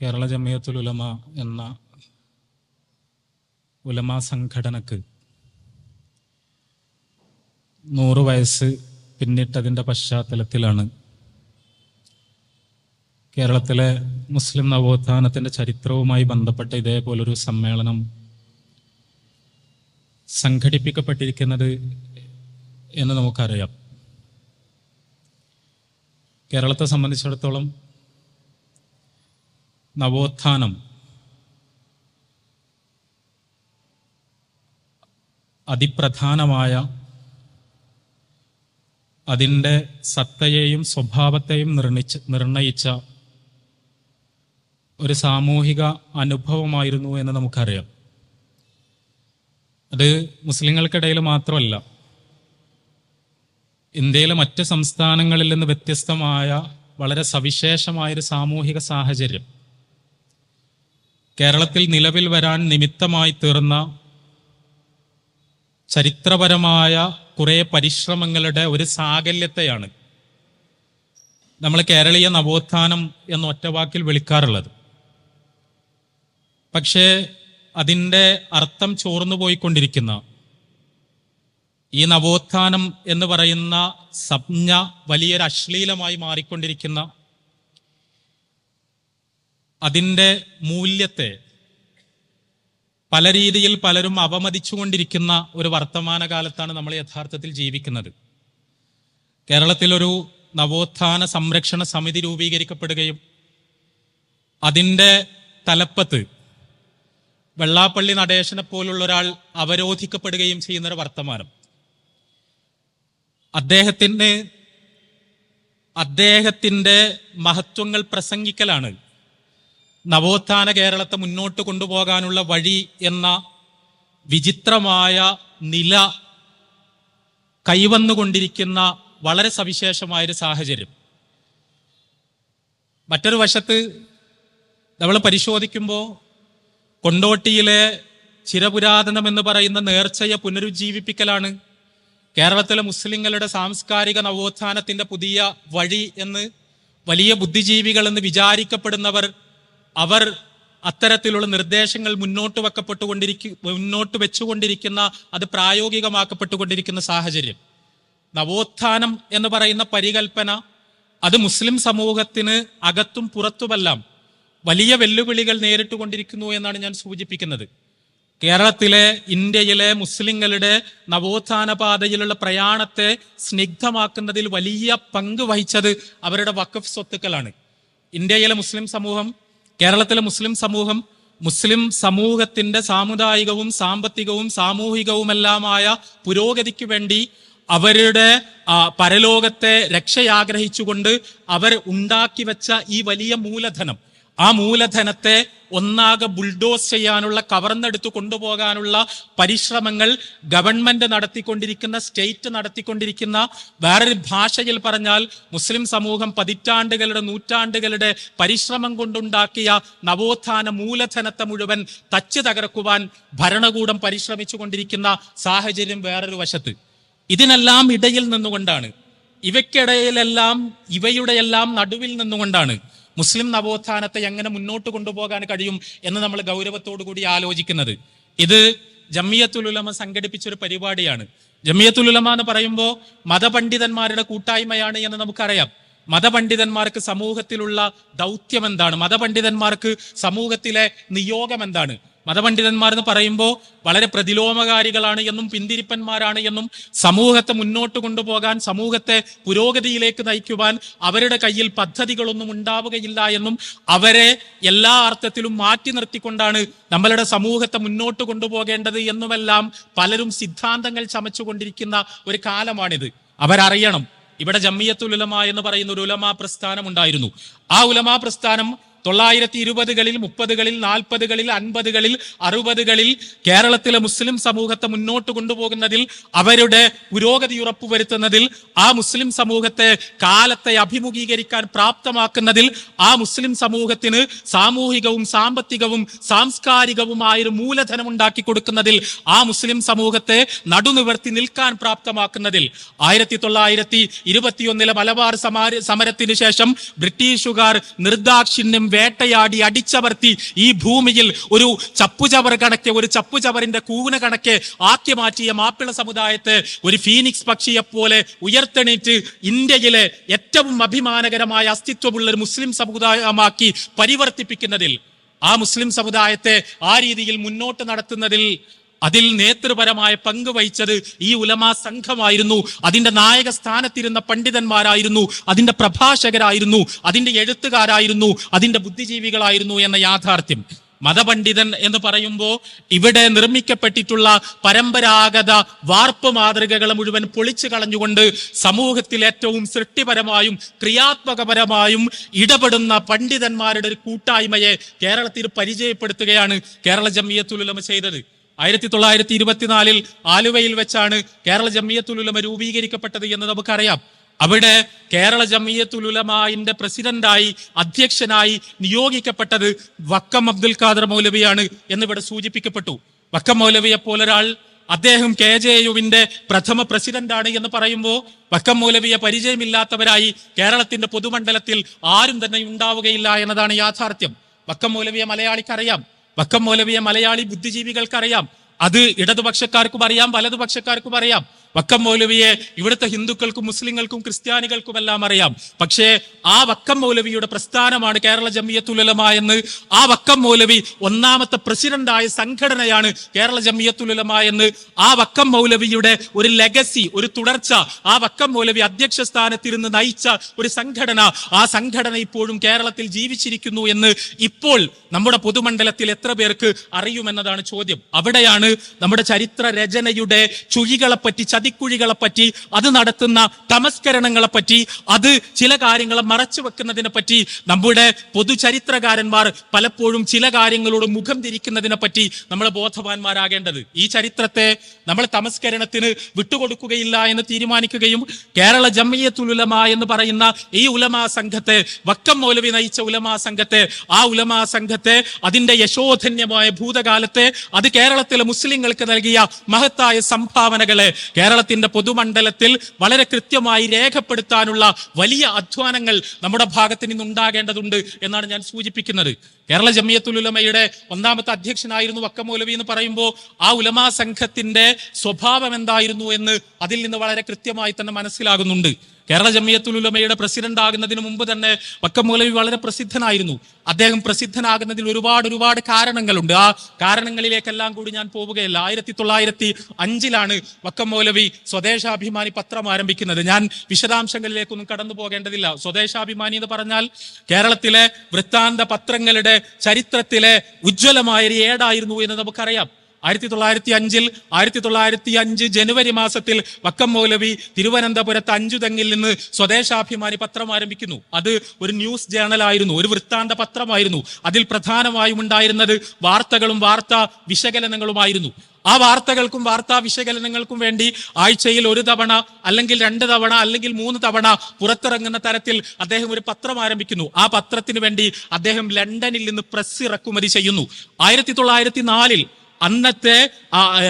കേരള ജമയത്തുൽ ഉലമ എന്ന ഉലമ സംഘടനക്ക് നൂറ് വയസ്സ് പിന്നിട്ടതിന്റെ പശ്ചാത്തലത്തിലാണ് കേരളത്തിലെ മുസ്ലിം നവോത്ഥാനത്തിന്റെ ചരിത്രവുമായി ബന്ധപ്പെട്ട ഇതേപോലൊരു സമ്മേളനം സംഘടിപ്പിക്കപ്പെട്ടിരിക്കുന്നത് എന്ന് നമുക്കറിയാം. കേരളത്തെ സംബന്ധിച്ചിടത്തോളം നവോത്ഥാനം. അതിപ്രധാനമായ അതിന്റെ സത്തയെയും സ്വഭാവത്തെയും നിർണിച്ച് നിർണയിച്ച ഒരു സാമൂഹിക അനുഭവമായിരുന്നു എന്ന് നമുക്കറിയാം. അത് മുസ്ലിങ്ങൾക്കിടയിൽ മാത്രമല്ല ഇന്ത്യയിലെ മറ്റ് സംസ്ഥാനങ്ങളിൽ നിന്ന് വ്യത്യസ്തമായ വളരെ സവിശേഷമായൊരു സാമൂഹിക സാഹചര്യം. കേരളത്തിൽ നിലവിൽ വരാൻ നിമിത്തമായി തീർന്ന ചരിത്രപരമായ കുറെ പരിശ്രമങ്ങളുടെ ഒരു സാകല്യത്തെയാണ് നമ്മൾ കേരളീയ നവോത്ഥാനം എന്ന ഒറ്റവാക്കിൽ വിളിക്കാറുള്ളത്. പക്ഷേ അതിന്റെ അർത്ഥം ചോർന്നു പോയിക്കൊണ്ടിരിക്കുന്ന ഈ നവോത്ഥാനം എന്ന് പറയുന്ന സംജ്ഞ വലിയൊരു അശ്ലീലമായി മാറിക്കൊണ്ടിരിക്കുന്ന അതിന്റെ മൂല്യത്തെ പല രീതിയിൽ പലരും അവമതിച്ചുകൊണ്ടിരിക്കുന്ന ഒരു വർത്തമാന കാലത്താണ് നമ്മൾ യഥാർത്ഥത്തിൽ ജീവിക്കുന്നത്. കേരളത്തിലൊരു നവോത്ഥാന സംരക്ഷണ സമിതി രൂപീകരിക്കപ്പെടുകയും അതിന്റെ തലപ്പത്ത് വെള്ളാപ്പള്ളി നടേശനെ പോലുള്ള ഒരാൾ അവരോധിക്കപ്പെടുകയും ചെയ്യുന്നൊരു വർത്തമാനം. അദ്ദേഹത്തിന് അദ്ദേഹത്തിന്റെ മഹത്വങ്ങൾ പ്രസംഗിക്കലാണ് നവോത്ഥാന കേരളത്തെ മുന്നോട്ട് കൊണ്ടുപോകാനുള്ള വഴി എന്ന വിചിത്രമായ നില കൈവന്നുകൊണ്ടിരിക്കുന്ന വളരെ സവിശേഷമായൊരു സാഹചര്യം. മറ്റൊരു വശത്ത് നമ്മൾ പരിശോധിക്കുമ്പോൾ കൊണ്ടോട്ടിയിലെ ചിരപുരാതനം എന്ന് പറയുന്ന നേർച്ചയെ പുനരുജ്ജീവിപ്പിക്കലാണ് കേരളത്തിലെ മുസ്ലിങ്ങളുടെ സാംസ്കാരിക നവോത്ഥാനത്തിന്റെ പുതിയ വഴി എന്ന് വലിയ ബുദ്ധിജീവികൾ എന്ന് വിചാരിക്കപ്പെടുന്നവർ അവർ അത്തരത്തിലുള്ള നിർദ്ദേശങ്ങൾ മുന്നോട്ട് വെക്കപ്പെട്ടുകൊണ്ടിരിക്കും മുന്നോട്ട് വെച്ചുകൊണ്ടിരിക്കുന്ന അത് പ്രായോഗികമാക്കപ്പെട്ടുകൊണ്ടിരിക്കുന്ന സാഹചര്യം. നവോത്ഥാനം എന്ന് പറയുന്ന പരികൽപ്പന അത് മുസ്ലിം സമൂഹത്തിന് അകത്തും പുറത്തുമെല്ലാം വലിയ വെല്ലുവിളികൾ നേരിട്ടുകൊണ്ടിരിക്കുന്നു എന്നാണ് ഞാൻ സൂചിപ്പിക്കുന്നത്. കേരളത്തിലെ ഇന്ത്യയിലെ മുസ്ലിങ്ങളുടെ നവോത്ഥാന പാതയിലുള്ള പ്രയാണത്തെ സ്നിഗ്ധമാക്കുന്നതിൽ വലിയ പങ്ക് വഹിച്ചത് അവരുടെ വഖഫ് സ്വത്തുക്കളാണ്. ഇന്ത്യയിലെ മുസ്ലിം സമൂഹം കേരളത്തിലെ മുസ്ലിം സമൂഹം മുസ്ലിം സമൂഹത്തിന്റെ സാമുദായികവും സാമ്പത്തികവും സാമൂഹികവുമെല്ലാമായ പുരോഗതിക്ക് വേണ്ടി അവരുടെ പരലോകത്തെ രക്ഷയാഗ്രഹിച്ചുകൊണ്ട് അവർ ഉണ്ടാക്കി വെച്ച ഈ വലിയ മൂലധനം. ആ മൂലധനത്തെ ഒന്നാകെ ബുൾഡോസ് ചെയ്യാനുള്ള കവർന്നെടുത്ത് കൊണ്ടുപോകാനുള്ള പരിശ്രമങ്ങൾ ഗവൺമെന്റ് നടത്തിക്കൊണ്ടിരിക്കുന്ന സ്റ്റേറ്റ് നടത്തിക്കൊണ്ടിരിക്കുന്ന വേറൊരു ഭാഷയിൽ പറഞ്ഞാൽ മുസ്ലിം സമൂഹം പതിറ്റാണ്ടുകളുടെ നൂറ്റാണ്ടുകളുടെ പരിശ്രമം കൊണ്ടുണ്ടാക്കിയ നവോത്ഥാന മൂലധനത്തെ മുഴുവൻ തച്ചു തകർക്കുവാൻ ഭരണകൂടം പരിശ്രമിച്ചു കൊണ്ടിരിക്കുന്ന സാഹചര്യം വേറൊരു വശത്ത്. ഇതിനെല്ലാം ഇടയിൽ നിന്നുകൊണ്ടാണ്. ഇവയ്ക്കിടയിലെല്ലാം ഇവയുടെയെല്ലാം നടുവിൽ നിന്നുകൊണ്ടാണ്. മുസ്ലിം നവോത്ഥാനത്തെ എങ്ങനെ മുന്നോട്ട് കൊണ്ടുപോകാൻ കഴിയും എന്ന് നമ്മൾ ഗൗരവത്തോടു കൂടി ആലോചിക്കുന്നത്. ഇത് ജമ്മിയത്തുലുലമ ഉലമ സംഘടിപ്പിച്ച ഒരു പരിപാടിയാണ് ജമ്മിയത്തുലുലമ എന്ന് പറയുമ്പോൾ മതപണ്ഡിതന്മാരുടെ കൂട്ടായ്മയാണ് എന്ന് നമുക്കറിയാം. മതപണ്ഡിതന്മാർക്ക് സമൂഹത്തിലുള്ള ദൗത്യം എന്താണ്? മതപണ്ഡിതന്മാർക്ക് സമൂഹത്തിലെ നിയോഗം എന്താണ്? മതപണ്ഡിതന്മാർ എന്ന് പറയുമ്പോൾ വളരെ പ്രതിലോമകാരികളാണ് എന്നും പിന്തിരിപ്പന്മാരാണ് എന്നും സമൂഹത്തെ മുന്നോട്ട് കൊണ്ടുപോകാൻ സമൂഹത്തെ പുരോഗതിയിലേക്ക് നയിക്കുവാൻ അവരുടെ കയ്യിൽ പദ്ധതികളൊന്നും ഉണ്ടാവുകയില്ല എന്നും അവരെ എല്ലാ അർത്ഥത്തിലും മാറ്റി നിർത്തിക്കൊണ്ടാണ് നമ്മളുടെ സമൂഹത്തെ മുന്നോട്ട് കൊണ്ടുപോകേണ്ടത് എന്നുമെല്ലാം പലരും സിദ്ധാന്തങ്ങൾ ചമച്ചുകൊണ്ടിരിക്കുന്ന ഒരു കാലമാണിത്. അവരറിയണം. ഇവിടെ ജമ്മിയത്തുൽ ഉലമ എന്ന് പറയുന്ന ഒരു ഉലമാ പ്രസ്ഥാനം ഉണ്ടായിരുന്നു. ആ ഉലമാ പ്രസ്ഥാനം തൊള്ളായിരത്തി ഇരുപതുകളിൽ മുപ്പതുകളിൽ നാൽപ്പതുകളിൽ അൻപതുകളിൽ അറുപതുകളിൽ കേരളത്തിലെ മുസ്ലിം സമൂഹത്തെ മുന്നോട്ട് കൊണ്ടുപോകുന്നതിൽ അവരുടെ പുരോഗതി ഉറപ്പുവരുത്തുന്നതിൽ ആ മുസ്ലിം സമൂഹത്തെ കാലത്തെ അഭിമുഖീകരിക്കാൻ പ്രാപ്തമാക്കുന്നതിൽ ആ മുസ്ലിം സമൂഹത്തിന് സാമൂഹികവും സാമ്പത്തികവും സാംസ്കാരികവുമായൊരു മൂലധനം ഉണ്ടാക്കി കൊടുക്കുന്നതിൽ ആ മുസ്ലിം സമൂഹത്തെ നടുനിവർത്തി നിൽക്കാൻ പ്രാപ്തമാക്കുന്നതിൽ ആയിരത്തി തൊള്ളായിരത്തി ഇരുപത്തിയൊന്നിലെ മലബാർ സമാര സമരത്തിന് ശേഷം ബ്രിട്ടീഷുകാർ നിർദാക്ഷിണ്യം വേട്ടയാടി അടിച്ചമർത്തി ഈ ഭൂമിയിൽ ഒരു ചപ്പുചവർ കണക്കെ ഒരു ചപ്പുചവറിന്റെ കൂന കണക്കെ ആക്കി മാറ്റിയ മാപ്പിള സമുദായത്തെ ഒരു ഫീനിക്സ് പക്ഷിയെ പോലെ ഉയർത്തെണീറ്റ് ഇന്ത്യയിലെ ഏറ്റവും അഭിമാനകരമായ അസ്തിത്വമുള്ള ഒരു മുസ്ലിം സമുദായമാക്കി പരിവർത്തിപ്പിക്കുന്നതിൽ ആ മുസ്ലിം സമുദായത്തെ ആ രീതിയിൽ മുന്നോട്ട് നടത്തുന്നതിൽ അതിൽ നേതൃപരമായ പങ്ക് വഹിച്ചത് ഈ ഉലമാ സംഘമായിരുന്നു. അതിന്റെ നായക സ്ഥാനത്തിരുന്ന പണ്ഡിതന്മാരായിരുന്നു. അതിന്റെ പ്രഭാഷകരായിരുന്നു. അതിന്റെ എഴുത്തുകാരായിരുന്നു. അതിന്റെ ബുദ്ധിജീവികളായിരുന്നു എന്ന യാഥാർത്ഥ്യം. മതപണ്ഡിതൻ എന്ന് പറയുമ്പോൾ ഇവിടെ നിർമ്മിക്കപ്പെട്ടിട്ടുള്ള പരമ്പരാഗത വാർപ്പ് മാതൃകകളെ മുഴുവൻ പൊളിച്ചു കളഞ്ഞുകൊണ്ട് സമൂഹത്തിൽ ഏറ്റവും സൃഷ്ടിപരമായും ക്രിയാത്മകപരമായും ഇടപെടുന്ന പണ്ഡിതന്മാരുടെ ഒരു കൂട്ടായ്മയെ കേരളത്തിൽ പരിചയപ്പെടുത്തുകയാണ് കേരള ജമ്മിയത്തുലമ ചെയ്തത്. ആയിരത്തി തൊള്ളായിരത്തി ഇരുപത്തിനാലിൽ ആലുവയിൽ വെച്ചാണ് കേരള ജമിയത്തുലുലമ രൂപീകരിക്കപ്പെട്ടത് എന്ന് നമുക്കറിയാം. അവിടെ കേരള ജമിയത്തുലുലമായിന്റെ പ്രസിഡന്റായി അധ്യക്ഷനായി നിയോഗിക്കപ്പെട്ടത് വക്കം അബ്ദുൽ ഖാദർ മൗലവിയാണ് എന്നിവിടെ സൂചിപ്പിക്കപ്പെട്ടു. വക്കം മൗലവിയെ പോലൊരാൾ അദ്ദേഹം കെ ജെ യുവിന്റെ പ്രഥമ പ്രസിഡന്റാണ് എന്ന് പറയുമ്പോൾ വക്കം മൗലവിയെ പരിചയമില്ലാത്തവരായി കേരളത്തിന്റെ പൊതുമണ്ഡലത്തിൽ ആരും തന്നെ ഉണ്ടാവുകയില്ല എന്നതാണ് യാഥാർത്ഥ്യം. വക്കം മൗലവിയെ മലയാളിക്കറിയാം. വക്കം മൗലവിയെ മലയാളി ബുദ്ധിജീവികൾക്കറിയാം. അത് ഇടതുപക്ഷക്കാർക്കും അറിയാം വലതുപക്ഷക്കാർക്കും അറിയാം. വക്കം മൗലവിയെ ഇവിടുത്തെ ഹിന്ദുക്കൾക്കും മുസ്ലിങ്ങൾക്കും ക്രിസ്ത്യാനികൾക്കും എല്ലാം അറിയാം. പക്ഷേ ആ വക്കം മൗലവിയുടെ പ്രസ്ഥാനമാണ് കേരള ജമിയത്തുലമ എന്ന്. ആ വക്കം മൗലവി ഒന്നാമത്തെ പ്രസിഡന്റായ സംഘടനയാണ് കേരള ജമിയത്തുലമ എന്ന്. ആ വക്കം മൗലവിയുടെ ഒരു ലെഗസി ഒരു തുടർച്ച ആ വക്കം മൗലവി അധ്യക്ഷ സ്ഥാനത്തിരുന്ന് നയിച്ച ഒരു സംഘടന. ആ സംഘടന ഇപ്പോഴും കേരളത്തിൽ ജീവിച്ചിരിക്കുന്നു എന്ന് ഇപ്പോൾ നമ്മുടെ പൊതുമണ്ഡലത്തിൽ എത്ര പേർക്ക് അറിയുമെന്നതാണ് ചോദ്യം. അവിടെയാണ് നമ്മുടെ ചരിത്ര രചനയുടെ ചുഴികളെപ്പറ്റി ചതിക്കുഴികളെപ്പറ്റി അത് നടത്തുന്ന തമസ്കരണങ്ങളെ പറ്റി അത് ചില കാര്യങ്ങളെ മറച്ചു വെക്കുന്നതിനെ പറ്റി നമ്മുടെ പൊതുചരിത്രകാരന്മാർ പലപ്പോഴും ചില കാര്യങ്ങളോട് മുഖം തിരിക്കുന്നതിനെ പറ്റി നമ്മൾ ബോധവാന്മാരാകേണ്ടത്. ഈ ചരിത്രത്തെ നമ്മൾ തമസ്കരണത്തിന് വിട്ടുകൊടുക്കുകയില്ല എന്ന് തീരുമാനിക്കുകയും കേരള ജമ്മിയത്തുലമ എന്ന് പറയുന്ന ഈ ഉലമാ സംഘത്തെ വക്കം മൗലവി നയിച്ച ഉലമാ സംഘത്തെ ആ ഉലമാ സംഘത്തെ അതിന്റെ യശോധന്യമായ ഭൂതകാലത്തെ അത് കേരളത്തിലെ മുസ്ലിങ്ങൾക്ക് നൽകിയ മഹത്തായ സംഭാവനകളെ കേരളത്തിന്റെ പൊതുമണ്ഡലത്തിൽ വളരെ കൃത്യമായി രേഖപ്പെടുത്താനുള്ള വലിയ അധ്വാനങ്ങൾ നമ്മുടെ ഭാഗത്ത് നിന്നുണ്ടാകേണ്ടതുണ്ട് എന്നാണ് ഞാൻ സൂചിപ്പിക്കുന്നത്. കേരള ജമിയത്തുലുലമയുടെ ഒന്നാമത്തെ അധ്യക്ഷനായിരുന്നു വക്കം മൗലവി എന്ന് പറയുമ്പോൾ ആ ഉലമാ സംഘത്തിന്റെ സ്വഭാവം എന്തായിരുന്നു എന്ന് അതിൽ നിന്ന് വളരെ കൃത്യമായി തന്നെ മനസ്സിലാകുന്നുണ്ട്. കേരള ജമിയത്തുലുലമയുടെ പ്രസിഡന്റ് ആകുന്നതിന് മുമ്പ് തന്നെ വക്കം മൗലവി വളരെ പ്രസിദ്ധനായിരുന്നു. അദ്ദേഹം പ്രസിദ്ധനാകുന്നതിൽ ഒരുപാട് ഒരുപാട് കാരണങ്ങളുണ്ട്. ആ കാരണങ്ങളിലേക്കെല്ലാം കൂടി ഞാൻ പോവുകയല്ല. ആയിരത്തി തൊള്ളായിരത്തി അഞ്ചിലാണ് വക്കം മൗലവി സ്വദേശാഭിമാനി പത്രം ആരംഭിക്കുന്നത്. ഞാൻ വിശദാംശങ്ങളിലേക്കൊന്നും കടന്നു പോകേണ്ടതില്ല. സ്വദേശാഭിമാനി എന്ന് പറഞ്ഞാൽ കേരളത്തിലെ വൃത്താന്ത പത്രങ്ങളുടെ ചരിത്രത്തിലെ ഉജ്ജ്വലമായ ഏടായിരുന്നു എന്ന് നമുക്കറിയാം. ആയിരത്തി തൊള്ളായിരത്തി അഞ്ചിൽ ആയിരത്തി തൊള്ളായിരത്തി അഞ്ച് ജനുവരി മാസത്തിൽ വക്കം മൗലവി തിരുവനന്തപുരത്ത് അഞ്ചു തെങ്ങിൽ നിന്ന് സ്വദേശാഭിമാനി പത്രം ആരംഭിക്കുന്നു. അത് ഒരു ന്യൂസ് ജേണൽ ആയിരുന്നു ഒരു വൃത്താന്ത പത്രമായിരുന്നു. അതിൽ പ്രധാനമായും ഉണ്ടായിരുന്നത് വാർത്തകളും വാർത്താ വിശകലനങ്ങളുമായിരുന്നു. ആ വാർത്തകൾക്കും വാർത്താ വിശകലനങ്ങൾക്കും വേണ്ടി ആഴ്ചയിൽ ഒരു തവണ അല്ലെങ്കിൽ രണ്ട് തവണ അല്ലെങ്കിൽ മൂന്ന് തവണ പുറത്തിറങ്ങുന്ന തരത്തിൽ അദ്ദേഹം ഒരു പത്രം ആരംഭിക്കുന്നു. ആ പത്രത്തിന് വേണ്ടി അദ്ദേഹം ലണ്ടനിൽ നിന്ന് പ്രസ് ഇറക്കുമതി ചെയ്യുന്നു. ആയിരത്തി തൊള്ളായിരത്തി നാലിൽ അന്നത്തെ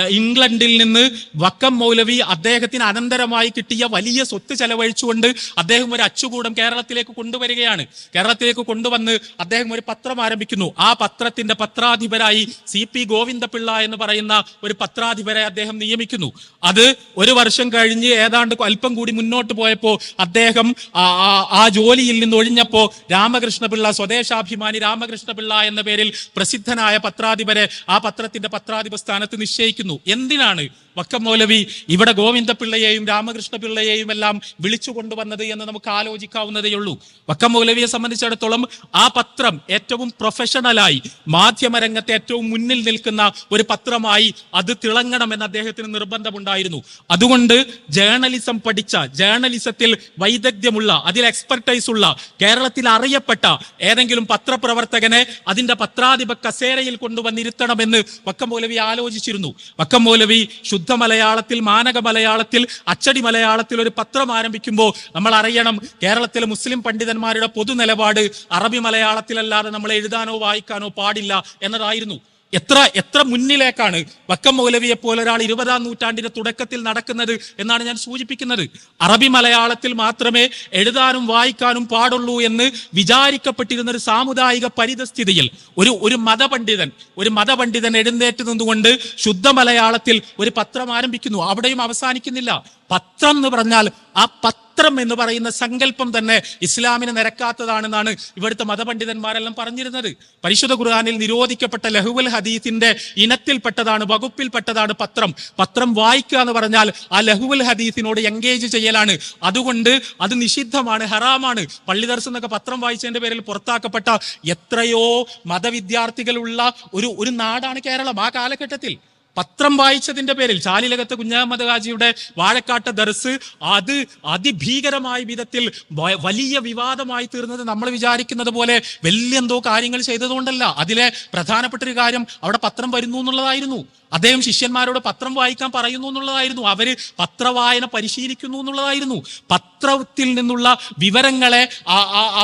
ഇംഗ്ലണ്ടിൽ നിന്ന് വക്കം മൗലവി അദ്ദേഹത്തിന് അനന്തരമായി കിട്ടിയ വലിയ സ്വത്ത് ചെലവഴിച്ചുകൊണ്ട് അദ്ദേഹം ഒരു അച്ചുകൂടം കേരളത്തിലേക്ക് കൊണ്ടുവരികയാണ്. കേരളത്തിലേക്ക് കൊണ്ടുവന്ന് അദ്ദേഹം ഒരു പത്രം ആരംഭിക്കുന്നു. ആ പത്രത്തിന്റെ പത്രാധിപരായി സി പി ഗോവിന്ദപിള്ള എന്ന് പറയുന്ന ഒരു പത്രാധിപരെ അദ്ദേഹം നിയമിക്കുന്നു. അത് ഒരു വർഷം കഴിഞ്ഞ് ഏതാണ്ട് അല്പം കൂടി മുന്നോട്ട് പോയപ്പോൾ അദ്ദേഹം ആ- ജോലിയിൽ നിന്ന് ഒഴിഞ്ഞപ്പോൾ രാമകൃഷ്ണപിള്ള സ്വദേശാഭിമാനി രാമകൃഷ്ണപിള്ള എന്ന പേരിൽ പ്രസിദ്ധനായ പത്രാധിപരെ ആ പത്രത്തിന്റെ പത്രാധിപ സ്ഥാനത്ത് നിശ്ചയിക്കുന്നു. എന്തിനാണ്? വക്കം മൗലവി ഇവിടെ ഗോവിന്ദപിള്ളയെയും രാമകൃഷ്ണപിള്ളയെയും എല്ലാം വിളിച്ചു കൊണ്ടുവന്നത് എന്ന് നമുക്ക് ആലോചിക്കാവുന്നതേ ഉള്ളൂ. വക്കം മൗലവിയെ സംബന്ധിച്ചിടത്തോളം ആ പത്രം ഏറ്റവും പ്രൊഫഷണലായി മാധ്യമരംഗത്തെ ഏറ്റവും മുന്നിൽ നിൽക്കുന്ന ഒരു പത്രമായി അത് തിളങ്ങണമെന്ന് അദ്ദേഹത്തിന് നിർബന്ധമുണ്ടായിരുന്നു. അതുകൊണ്ട് ജേർണലിസം പഠിച്ച ജേർണലിസത്തിൽ വൈദഗ്ധ്യമുള്ള അതിൽ എക്സ്പെർട്ടൈസ് ഉള്ള കേരളത്തിൽ അറിയപ്പെട്ട ഏതെങ്കിലും പത്രപ്രവർത്തകനെ അതിന്റെ പത്രാധിപ കസേരയിൽ കൊണ്ടുവന്നിരുത്തണമെന്ന് വക്കം മൗലവി ആലോചിച്ചിരുന്നു. വക്കം മൗലവി ശുദ്ധ മലയാളത്തിൽ മാനക മലയാളത്തിൽ അച്ചടി മലയാളത്തിൽ ഒരു പത്രം ആരംഭിക്കുമ്പോൾ നമ്മൾ അറിയണം കേരളത്തിലെ മുസ്ലിം പണ്ഡിതന്മാരുടെ പൊതു നിലപാട് അറബി മലയാളത്തിലല്ലാതെ നമ്മൾ എഴുതാനോ വായിക്കാനോ പാടില്ല എന്നതായിരുന്നു. എത്ര എത്ര മുന്നിലേക്കാണ് വക്കം മൗലവിയെ പോലെ ഒരാൾ ഇരുപതാം നൂറ്റാണ്ടിന്റെ തുടക്കത്തിൽ നടക്കുന്നത് എന്നാണ് ഞാൻ സൂചിപ്പിക്കുന്നത്. അറബി മലയാളത്തിൽ മാത്രമേ എഴുതാനും വായിക്കാനും പാടുള്ളൂ എന്ന് വിചാരിക്കപ്പെട്ടിരുന്ന ഒരു സാമുദായിക പരിതസ്ഥിതിയിൽ ഒരു ഒരു മതപണ്ഡിതൻ ഒരു മതപണ്ഡിതൻ എഴുന്നേറ്റ് നിന്നുകൊണ്ട് ശുദ്ധ മലയാളത്തിൽ ഒരു പത്രം ആരംഭിക്കുന്നു. അവിടെയും അവസാനിക്കുന്നില്ല. പത്രം എന്ന് പറഞ്ഞാൽ ആ പത്രം എന്ന് പറയുന്ന സങ്കല്പം തന്നെ ഇസ്ലാമിന് നിരക്കാത്തതാണെന്നാണ് ഇവിടുത്തെ മതപണ്ഡിതന്മാരെല്ലാം പറഞ്ഞിരുന്നത്. പരിശുദ്ധ ഖുർആാനിൽ നിരോധിക്കപ്പെട്ട ലഹുവൽ ഹദീസിന്റെ ഇനത്തിൽപ്പെട്ടതാണ് വകുപ്പിൽപ്പെട്ടതാണ് പത്രം. പത്രം വായിക്കുക എന്ന് പറഞ്ഞാൽ ആ ലഹുവൽ ഹദീസിനോട് എൻഗേജ് ചെയ്യലാണ്. അതുകൊണ്ട് അത് നിഷിദ്ധമാണ് ഹറാമാണ്. പള്ളി ദർശനം പത്രം വായിച്ചതിന്റെ പേരിൽ പുറത്താക്കപ്പെട്ട എത്രയോ മതവിദ്യാർത്ഥികളുള്ള ഒരു ഒരു നാടാണ് കേരളം ആ കാലഘട്ടത്തിൽ. പത്രം വായിച്ചതിന്റെ പേരിൽ ചാലിലകത്ത് കുഞ്ഞഹമ്മദ് ഹാജിയുടെ വാഴക്കാട്ട് ദർസ് അത് അതിഭീകരമായ വിധത്തിൽ വലിയ വിവാദമായി തീർന്നത് നമ്മൾ വിചാരിക്കുന്നത് പോലെ വലിയ എന്തോ കാര്യങ്ങൾ ചെയ്തതുകൊണ്ടല്ല. അതിലെ പ്രധാനപ്പെട്ട ഒരു കാര്യം അവിടെ പത്രം വരുന്നു എന്നുള്ളതായിരുന്നു. അദ്ദേഹം ശിഷ്യന്മാരോട് പത്രം വായിക്കാൻ പറയുന്നു എന്നുള്ളതായിരുന്നു. അവർ പത്രവായന പരിശീലിക്കുന്നു എന്നുള്ളതായിരുന്നു. പത്രത്തിൽ നിന്നുള്ള വിവരങ്ങളെ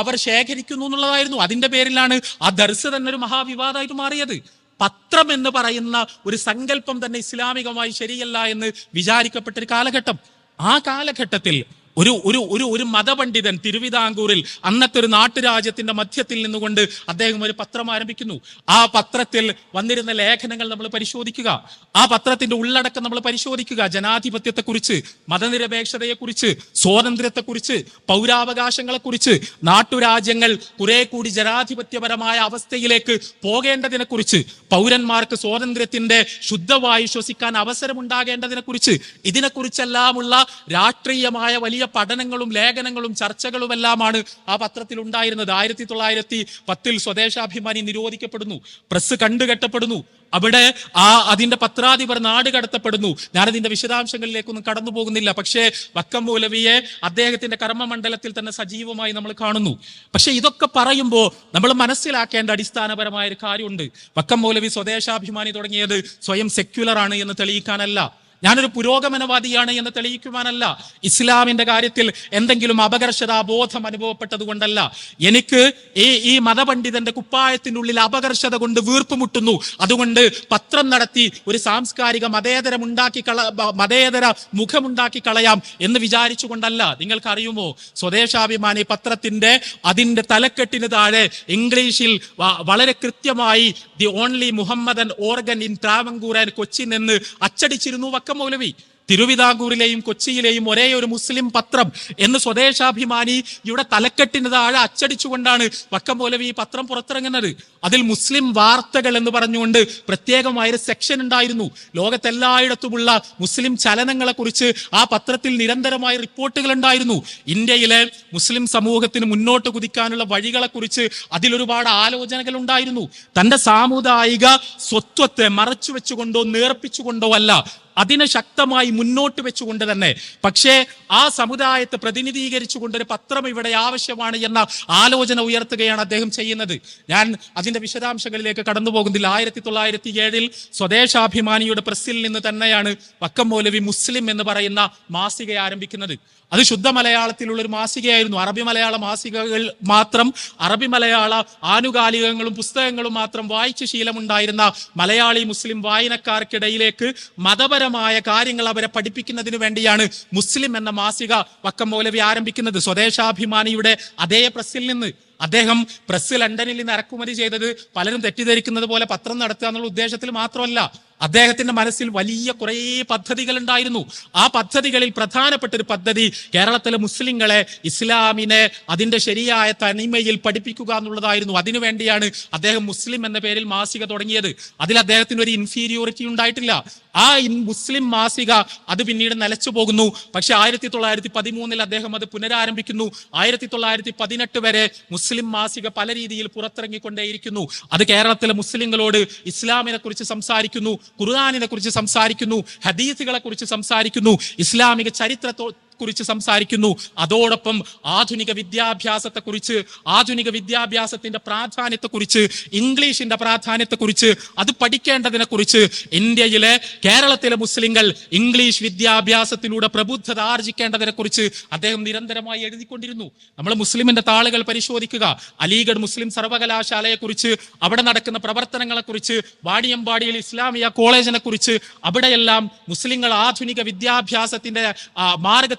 അവർ ശേഖരിക്കുന്നു എന്നുള്ളതായിരുന്നു. അതിന്റെ പേരിലാണ് ആ ദർസ് തന്നെ ഒരു മഹാവിവാദമായിട്ട് മാറിയത്. പത്രം എന്ന് പറയുന്ന ഒരു സങ്കല്പം തന്നെ ഇസ്ലാമികമായി ശരിയല്ല എന്ന് വിചാരിക്കപ്പെട്ട ഒരു കാലഘട്ടം. ആ കാലഘട്ടത്തിൽ ഒരു ഒരു ഒരു ഒരു മതപണ്ഡിതൻ തിരുവിതാംകൂറിൽ അന്നത്തെ ഒരു നാട്ടുരാജ്യത്തിന്റെ മധ്യത്തിൽ നിന്നുകൊണ്ട് അദ്ദേഹം ഒരു പത്രം ആരംഭിക്കുന്നു. ആ പത്രത്തിൽ വന്നിരുന്ന ലേഖനങ്ങൾ നമ്മൾ പരിശോധിക്കുക. ആ പത്രത്തിന്റെ ഉള്ളടക്കം നമ്മൾ പരിശോധിക്കുക. ജനാധിപത്യത്തെക്കുറിച്ച് മതനിരപേക്ഷതയെക്കുറിച്ച് സ്വാതന്ത്ര്യത്തെക്കുറിച്ച് പൗരാവകാശങ്ങളെക്കുറിച്ച് നാട്ടുരാജ്യങ്ങൾ കുറെ കൂടി ജനാധിപത്യപരമായ അവസ്ഥയിലേക്ക് പോകേണ്ടതിനെക്കുറിച്ച് പൗരന്മാർക്ക് സ്വാതന്ത്ര്യത്തിന്റെ ശുദ്ധവായു ശ്വസിക്കാൻ അവസരമുണ്ടാകേണ്ടതിനെക്കുറിച്ച് ഇതിനെക്കുറിച്ചെല്ലാമുള്ള രാഷ്ട്രീയമായ വലിയ പഠനങ്ങളും ലേഖനങ്ങളും ചർച്ചകളുമെല്ലാമാണ് ആ പത്രത്തിൽ ഉണ്ടായിരുന്നത്. ആയിരത്തി തൊള്ളായിരത്തി പത്തിൽ സ്വദേശാഭിമാനി നിരോധിക്കപ്പെടുന്നു. പ്രസ് കണ്ടുകെട്ടപ്പെടുന്നു. അവിടെ ആ അതിന്റെ പത്രാധിപർ നാട് കടത്തപ്പെടുന്നു. ഞാനതിന്റെ വിശദാംശങ്ങളിലേക്കൊന്നും കടന്നു പോകുന്നില്ല പക്ഷേ വക്കം മൂലവിയെ അദ്ദേഹത്തിന്റെ കർമ്മമണ്ഡലത്തിൽ തന്നെ സജീവമായി നമ്മൾ കാണുന്നു. പക്ഷെ ഇതൊക്കെ പറയുമ്പോൾ നമ്മൾ മനസ്സിലാക്കേണ്ട അടിസ്ഥാനപരമായ ഒരു കാര്യമുണ്ട്. വക്കം മൂലവി സ്വദേശാഭിമാനി തുടങ്ങിയത് സ്വയം സെക്യുലർ ആണ് എന്ന് തെളിയിക്കാനല്ല. ഞാനൊരു പുരോഗമനവാദിയാണ് എന്ന് തെളിയിക്കുവാനല്ല. ഇസ്ലാമിന്റെ കാര്യത്തിൽ എന്തെങ്കിലും അപകർഷതാ ബോധം അനുഭവപ്പെട്ടത് കൊണ്ടല്ല എനിക്ക് ഈ ഈ മതപണ്ഡിതന്റെ കുപ്പായത്തിനുള്ളിൽ അപകർഷത കൊണ്ട് വീർപ്പുമുട്ടുന്നു. അതുകൊണ്ട് പത്രം നടത്തി ഒരു സാംസ്കാരിക മതേതരമുണ്ടാക്കി കള മതേതര മുഖമുണ്ടാക്കി കളയാം എന്ന് വിചാരിച്ചുകൊണ്ടല്ല. നിങ്ങൾക്ക് അറിയുമോ സ്വദേശാഭിമാനി പത്രത്തിന്റെ അതിന്റെ തലക്കെട്ടിന് താഴെ ഇംഗ്ലീഷിൽ വളരെ കൃത്യമായി the only Muhammadan organ in Travancore and Cochin എന്ന് അച്ചടിച്ചിരുന്നു വക്കം മൗലവി തിരുവിതാംകൂറിലെയും കൊച്ചിയിലെയും ഒരേ ഒരു മുസ്ലിം പത്രം എന്ന് സ്വദേശാഭിമാനി സ്വദേശാഭിമാനിയുടെ തലക്കെട്ടിന് താഴെ അച്ചടിച്ചുകൊണ്ടാണ് വക്കം പോലെ ഈ പത്രം പുറത്തിറങ്ങുന്നത്. അതിൽ മുസ്ലിം വാർത്തകൾ എന്ന് പറഞ്ഞുകൊണ്ട് പ്രത്യേകമായൊരു സെക്ഷൻ ഉണ്ടായിരുന്നു. ലോകത്തെല്ലായിടത്തുമുള്ള മുസ്ലിം ചലനങ്ങളെ കുറിച്ച് ആ പത്രത്തിൽ നിരന്തരമായ റിപ്പോർട്ടുകൾ ഉണ്ടായിരുന്നു. ഇന്ത്യയിലെ മുസ്ലിം സമൂഹത്തിന് മുന്നോട്ട് കുതിക്കാനുള്ള വഴികളെ കുറിച്ച് അതിലൊരുപാട് ആലോചനകൾ ഉണ്ടായിരുന്നു. തന്റെ സാമുദായിക സ്വത്വത്തെ മറച്ചു വെച്ചുകൊണ്ടോ നേർപ്പിച്ചുകൊണ്ടോ അല്ല അതിനെ ശക്തമായി മുന്നോട്ട് വെച്ചുകൊണ്ട് തന്നെ. പക്ഷേ ആ സമുദായത്തെ പ്രതിനിധീകരിച്ചുകൊണ്ട് ഒരു പത്രം ഇവിടെ ആവശ്യമാണ് എന്ന ആലോചന ഉയർത്തുകയാണ് അദ്ദേഹം ചെയ്യുന്നത്. ഞാൻ അതിന്റെ വിശദാംശങ്ങളിലേക്ക് കടന്നു പോകുന്നില്ല ആയിരത്തി തൊള്ളായിരത്തി ഏഴിൽ സ്വദേശാഭിമാനിയുടെ പ്രസിൽ നിന്ന് തന്നെയാണ് വക്കം മൗലവി മുസ്ലിം എന്ന് പറയുന്ന മാസിക ആരംഭിക്കുന്നത്. അത് ശുദ്ധ മലയാളത്തിലുള്ള ഒരു മാസികയായിരുന്നു. അറബി മലയാള മാസികകൾ മാത്രം അറബി മലയാള ആനുകാലികങ്ങളും പുസ്തകങ്ങളും മാത്രം വായിച്ച ശീലമുണ്ടായിരുന്ന മലയാളി മുസ്ലിം വായനക്കാർക്കിടയിലേക്ക് മതപരമായ കാര്യങ്ങൾ അവരെ പഠിപ്പിക്കുന്നതിന് വേണ്ടിയാണ് മുസ്ലിം എന്ന മാസിക വക്കം മൗലവി ആരംഭിക്കുന്നത്. സ്വദേശാഭിമാനിയുടെ അതേ പ്രസിൽ നിന്ന് അദ്ദേഹം പ്രസ് ലണ്ടനിൽ നിന്ന് ഇറക്കുമതി ചെയ്തത് പലരും തെറ്റിദ്ധരിക്കുന്നത് പോലെ പത്രം നടത്തുക എന്നുള്ള ഉദ്ദേശത്തിൽ മാത്രമല്ല അദ്ദേഹത്തിന്റെ മനസ്സിൽ വലിയ കുറേ പദ്ധതികൾ ഉണ്ടായിരുന്നു ആ പദ്ധതികളിൽ പ്രധാനപ്പെട്ട ഒരു പദ്ധതി കേരളത്തിലെ മുസ്ലിങ്ങളെ ഇസ്ലാമിനെ അതിന്റെ ശരിയായ തനിമയിൽ പഠിപ്പിക്കുക എന്നുള്ളതായിരുന്നു. അതിനുവേണ്ടിയാണ് അദ്ദേഹം മുസ്ലിം എന്ന പേരിൽ മാസിക തുടങ്ങിയത്. അതിൽ അദ്ദേഹത്തിന് ഒരു ഇൻഫീരിയോറിറ്റി ഉണ്ടായിട്ടില്ല. ആ മുസ്ലിം മാസിക അത് പിന്നീട് നിലച്ചു പോകുന്നു. പക്ഷെ ആയിരത്തി തൊള്ളായിരത്തി പതിമൂന്നിൽ അദ്ദേഹം അത് പുനരാരംഭിക്കുന്നു. ആയിരത്തി തൊള്ളായിരത്തി പതിനെട്ട് വരെ മുസ്ലിം മാസിക പല രീതിയിൽ പുറത്തിറങ്ങിക്കൊണ്ടേയിരിക്കുന്നു. അത് കേരളത്തിലെ മുസ്ലിങ്ങളോട് ഇസ്ലാമിനെ കുറിച്ച് സംസാരിക്കുന്നു ഖുർആാനിനെ കുറിച്ച് സംസാരിക്കുന്നു ഹദീസുകളെ കുറിച്ച് സംസാരിക്കുന്നു ഇസ്ലാമിക ചരിത്രത്തോ കുറിച്ച് സംസാരിക്കുന്നു. അതോടൊപ്പം ആധുനിക വിദ്യാഭ്യാസത്തെ കുറിച്ച് ആധുനിക വിദ്യാഭ്യാസത്തിന്റെ പ്രാധാന്യത്തെ കുറിച്ച് ഇംഗ്ലീഷിന്റെ പ്രാധാന്യത്തെ കുറിച്ച് അത് പഠിക്കേണ്ടതിനെ കുറിച്ച് ഇന്ത്യയിലെ കേരളത്തിലെ മുസ്ലിങ്ങൾ ഇംഗ്ലീഷ് വിദ്യാഭ്യാസത്തിലൂടെ പ്രബുദ്ധത ആർജിക്കേണ്ടതിനെ കുറിച്ച് അദ്ദേഹം നിരന്തരമായി എഴുതിക്കൊണ്ടിരുന്നു. നമ്മൾ മുസ്ലിമിന്റെ താളുകൾ പരിശോധിക്കുക. അലിഗഡ് മുസ്ലിം സർവകലാശാലയെ കുറിച്ച് അവിടെ നടക്കുന്ന പ്രവർത്തനങ്ങളെ കുറിച്ച് വാണിയമ്പാടിയിൽ ഇസ്ലാമിയ കോളേജിനെ കുറിച്ച് അവിടെയെല്ലാം മുസ്ലിങ്ങൾ ആധുനിക വിദ്യാഭ്യാസത്തിന്റെ ആ,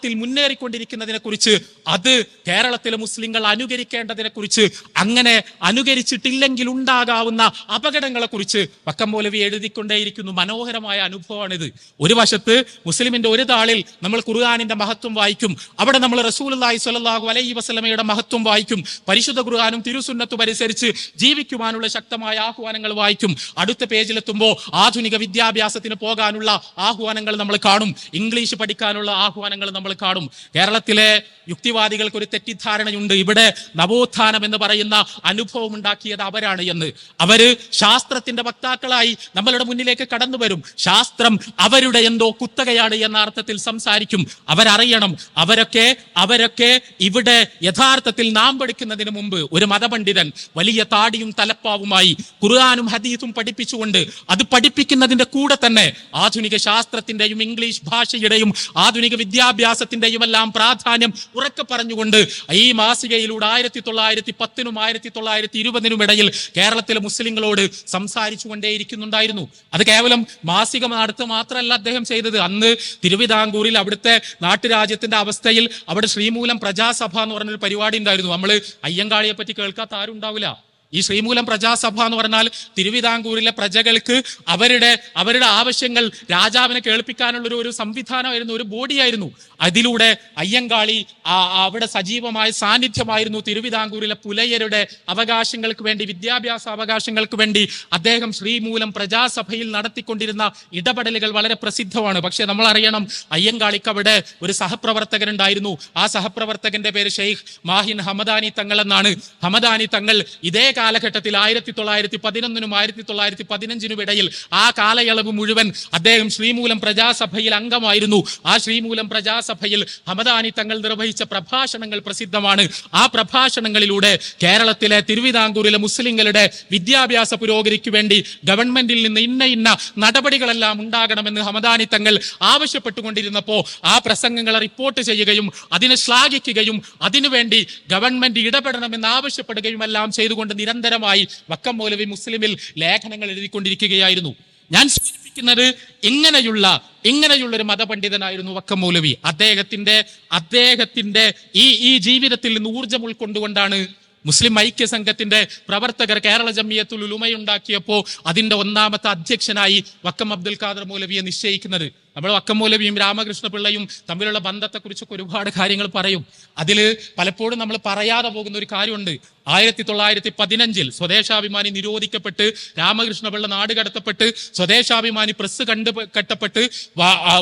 മാർഗത്തിൽ മുന്നേറിക്കൊണ്ടിരിക്കുന്നതിനെ കുറിച്ച് അത് കേരളത്തിലെ മുസ്ലിങ്ങൾ അനുകരിക്കേണ്ടതിനെ കുറിച്ച് അങ്ങനെ അനുകരിച്ചിട്ടില്ലെങ്കിൽ ഉണ്ടാകാവുന്ന അപകടങ്ങളെ കുറിച്ച് വക്കം പോലവി എഴുതിക്കൊണ്ടേയിരിക്കുന്നു. മനോഹരമായ അനുഭവമാണിത്. ഒരു വശത്ത് മുസ്ലിമിന്റെ ഒരു താളിൽ നമ്മൾ ഖുർആാനിന്റെ മഹത്വം വായിക്കും അവിടെ നമ്മൾ റസൂലി സ്വല്ലല്ലാഹു അലൈഹി വസ്ലമയുടെ മഹത്വം വായിക്കും പരിശുദ്ധ ഖുർആാനും തിരുസുന്നത്തും അനുസരിച്ച് ജീവിക്കുവാനുള്ള ശക്തമായ ആഹ്വാനങ്ങൾ വായിക്കും. അടുത്ത പേജിലെത്തുമ്പോൾ ആധുനിക വിദ്യാഭ്യാസത്തിന് പോകാനുള്ള ആഹ്വാനങ്ങൾ നമ്മൾ കാണും. ഇംഗ്ലീഷ് പഠിക്കാനുള്ള ആഹ്വാനങ്ങൾ നമ്മൾ കാണും കേരളത്തിലെ യുക്തിവാദികൾക്ക് ഒരു തെറ്റിദ്ധാരണയുണ്ട്. ഇവിടെ നവോത്ഥാനം എന്ന് പറയുന്ന അനുഭവം ഉണ്ടാക്കിയത് അവരാണ് എന്ന്. അവർ ശാസ്ത്രത്തിന്റെ വക്താക്കളായി നമ്മളുടെ മുന്നിലേക്ക് കടന്നു വരും. ശാസ്ത്രം അവരുടെ എന്തോ കുത്തകയാണ് എന്ന അർത്ഥത്തിൽ സംസാരിക്കും. അവരറിയണം. അവരൊക്കെ അവരൊക്കെ ഇവിടെ യഥാർത്ഥത്തിൽ നാം പഠിക്കുന്നതിന് മുമ്പ് ഒരു മതപണ്ഡിതൻ വലിയ താടിയും തലപ്പാവുമായി ഖുർആാനും ഹദീസും പഠിപ്പിച്ചുകൊണ്ട് അത് പഠിപ്പിക്കുന്നതിന്റെ കൂടെ തന്നെ ആധുനിക ശാസ്ത്രത്തിന്റെയും ഇംഗ്ലീഷ് ഭാഷയുടെയും ആധുനിക വിദ്യാഭ്യാസത്തിന്റെയും എല്ലാം പ്രാധാന്യം ഉറക്കെ പറഞ്ഞുകൊണ്ട് ഈ മാസികയിലൂടെ ആയിരത്തി തൊള്ളായിരത്തി പത്തിനും ആയിരത്തി തൊള്ളായിരത്തി ഇരുപതിനും ഇടയിൽ കേരളത്തിലെ മുസ്ലിങ്ങളോട് സംസാരിച്ചു കൊണ്ടേയിരിക്കുന്നുണ്ടായിരുന്നു അത് കേവലം മാസിക നടത്ത് മാത്രമല്ല അദ്ദേഹം ചെയ്തത്. അന്ന് തിരുവിതാംകൂറിൽ അവിടുത്തെ നാട്ടുരാജ്യത്തിന്റെ അവസ്ഥയിൽ അവിടെ ശ്രീമൂലം പ്രജാസഭ എന്ന് പറഞ്ഞൊരു പരിപാടി ഉണ്ടായിരുന്നു. നമ്മൾ അയ്യങ്കാളിയെ പറ്റി കേൾക്കാത്ത ആരും ഉണ്ടാവില്ല. ഈ ശ്രീമൂലം പ്രജാസഭ എന്ന് പറഞ്ഞാൽ തിരുവിതാംകൂറിലെ പ്രജകൾക്ക് അവരുടെ അവരുടെ ആവശ്യങ്ങൾ രാജാവിനെ കേൾപ്പിക്കാനുള്ള ഒരു ഒരു സംവിധാനമായിരുന്നു ഒരു ബോഡിയായിരുന്നു. അതിലൂടെ അയ്യങ്കാളി അവിടെ സജീവമായ സാന്നിധ്യമായിരുന്നു തിരുവിതാംകൂറിലെ പുലയരുടെ അവകാശങ്ങൾക്ക് വേണ്ടി വിദ്യാഭ്യാസ അവകാശങ്ങൾക്ക് വേണ്ടി അദ്ദേഹം ശ്രീമൂലം പ്രജാസഭയിൽ നടത്തിക്കൊണ്ടിരുന്ന ഇടപെടലുകൾ വളരെ പ്രസിദ്ധമാണ്. പക്ഷെ നമ്മൾ അറിയണം അയ്യങ്കാളിക്ക് അവിടെ ഒരു സഹപ്രവർത്തകൻ ഉണ്ടായിരുന്നു ആ സഹപ്രവർത്തകന്റെ പേര് ഷെയ്ഖ് മാഹിൻ ഹമദാനി തങ്ങൾ എന്നാണ്. ഹമദാനി തങ്ങൾ ഇതേ കാലഘട്ടത്തിൽ ആയിരത്തി തൊള്ളായിരത്തി പതിനൊന്നിനും ആയിരത്തി തൊള്ളായിരത്തി പതിനഞ്ചിനും ഇടയിൽ ആ കാലയളവ് മുഴുവൻ അദ്ദേഹം ശ്രീമൂലം പ്രജാസഭയിൽ അംഗമായിരുന്നു. ആ ശ്രീമൂലം പ്രജാസഭയിൽ ഹമദാനി തങ്ങൾ നിർവഹിച്ച പ്രഭാഷണങ്ങൾ പ്രസിദ്ധമാണ്. ആ പ്രഭാഷണങ്ങളിലൂടെ കേരളത്തിലെ തിരുവിതാംകൂറിലെ മുസ്ലിങ്ങളുടെ വിദ്യാഭ്യാസ പുരോഗതിക്ക് വേണ്ടി ഗവൺമെന്റിൽ നിന്ന് ഇന്ന ഇന്ന നടപടികളെല്ലാം ഉണ്ടാകണമെന്ന് ഹമദാനി തങ്ങൾ ആവശ്യപ്പെട്ടുകൊണ്ടിരുന്നപ്പോ ആ പ്രസംഗങ്ങളെ റിപ്പോർട്ട് ചെയ്യുകയും അതിനെ ശ്ലാഘിക്കുകയും അതിനുവേണ്ടി ഗവൺമെന്റ് ഇടപെടണമെന്ന് ആവശ്യപ്പെടുകയും എല്ലാം ചെയ്തുകൊണ്ട് നിരന്തരമായി വക്കം മൗലവി മുസ്ലിമിൽ ലേഖനങ്ങൾ എഴുതിക്കൊണ്ടിരിക്കുകയായിരുന്നു. ഞാൻ സൂചിപ്പിക്കുന്നത് ഇങ്ങനെയുള്ള ഇങ്ങനെയുള്ള ഒരു മതപണ്ഡിതനായിരുന്നു വക്കം മൗലവി. അദ്ദേഹത്തിന്റെ അദ്ദേഹത്തിന്റെ ഈ ഈ ജീവിതത്തിൽ നിന്ന് ഊർജം ഉൾക്കൊണ്ടുകൊണ്ടാണ് മുസ്ലിം ഐക്യ സംഘത്തിന്റെ പ്രവർത്തകർ കേരള ജമിയത്തുൽ ഉലുമയുണ്ടാക്കിയപ്പോ അതിന്റെ ഒന്നാമത്തെ അധ്യക്ഷനായി വക്കം അബ്ദുൽ ഖാദർ മൗലവിയെ നിശ്ചയിക്കുന്നത്. നമ്മൾ വക്കം മൗലവിയും രാമകൃഷ്ണ പിള്ളയും തമ്മിലുള്ള ബന്ധത്തെക്കുറിച്ചൊക്കെ ഒരുപാട് കാര്യങ്ങൾ പറയും. അതിൽ പലപ്പോഴും നമ്മൾ പറയാതെ പോകുന്ന ഒരു കാര്യമുണ്ട്. ആയിരത്തി തൊള്ളായിരത്തി പതിനഞ്ചിൽ സ്വദേശാഭിമാനി നിരോധിക്കപ്പെട്ട് രാമകൃഷ്ണ പിള്ള നാട് കടത്തപ്പെട്ട് സ്വദേശാഭിമാനി പ്രസ് കണ്ടു കെട്ടപ്പെട്ട്